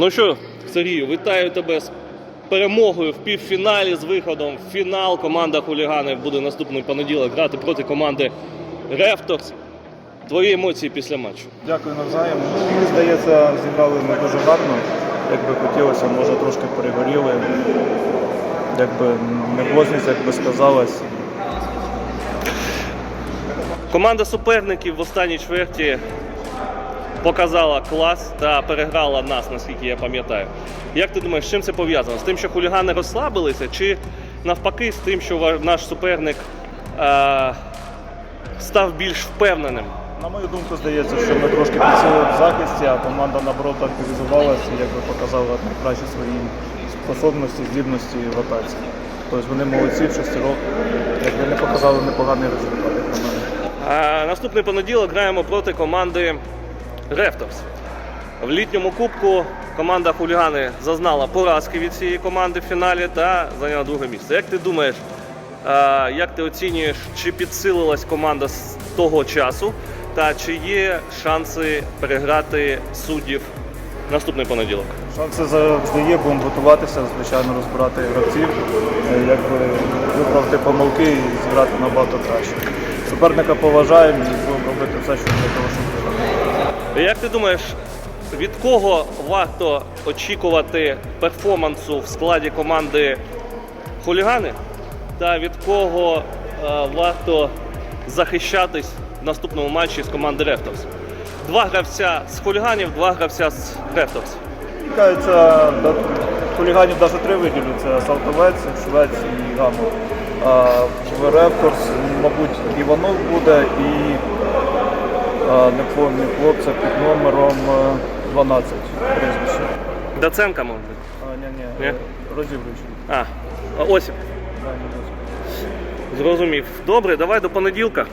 Ну що, Сергію, вітаю тебе з перемогою в півфіналі з виходом в фінал. Команда хуліганів буде наступний понеділок грати проти команди Рефторс. Твої емоції після матчу. Дякую навзаєм. Мені здається, зіграли ми дуже гарно. Як би хотілося, може трошки перегоріли. Якби нервозність, як би сказалась. Команда суперників в останній чверті показала клас та переграла нас, наскільки я пам'ятаю. Як ти думаєш, з чим це пов'язано? З тим, що хулігани розслабилися, чи навпаки з тим, що наш суперник е- став більш впевненим? На мою думку, здається, що ми трошки підсилили в захисті, а команда наоборот активізувалася і якби показала найкращі свої способності, здібності в атаці. Тобто вони молодці в шестерок, якби не показали непоганий результат, як на мене. А наступний понеділок граємо проти команди Рефторс. В літньому кубку команда хулігани зазнала поразки від цієї команди в фіналі та зайняла друге місце. Як ти думаєш, як ти оцінюєш, чи підсилилась команда з того часу, та чи є шанси переграти суддів наступний понеділок? Шанси завжди є, будемо готуватися, звичайно, розбирати гравців, е, якби виправити помилки і зіграти набагато краще. Суперника поважаємо і будемо робити все, що для того, щоб. Як ти думаєш, від кого варто очікувати перформансу в складі команди хулігани? Та від кого е, варто захищатись в наступному матчі з команди Рефторс? Два гравця з хуліганів, два гравця з Рефторс. Кажеться, до хуліганів навіть три виділю. Це Салтовець, Швець і Гамов. В Репторс, мабуть, Іванов буде і не пам'ятаю хлопця під номером е, 12 прізвище. Доценка, може бути? А, ні, Ні? ні, розігруючий. А, Осіп. Да, не. Зрозумів. Добре, давай до понеділка.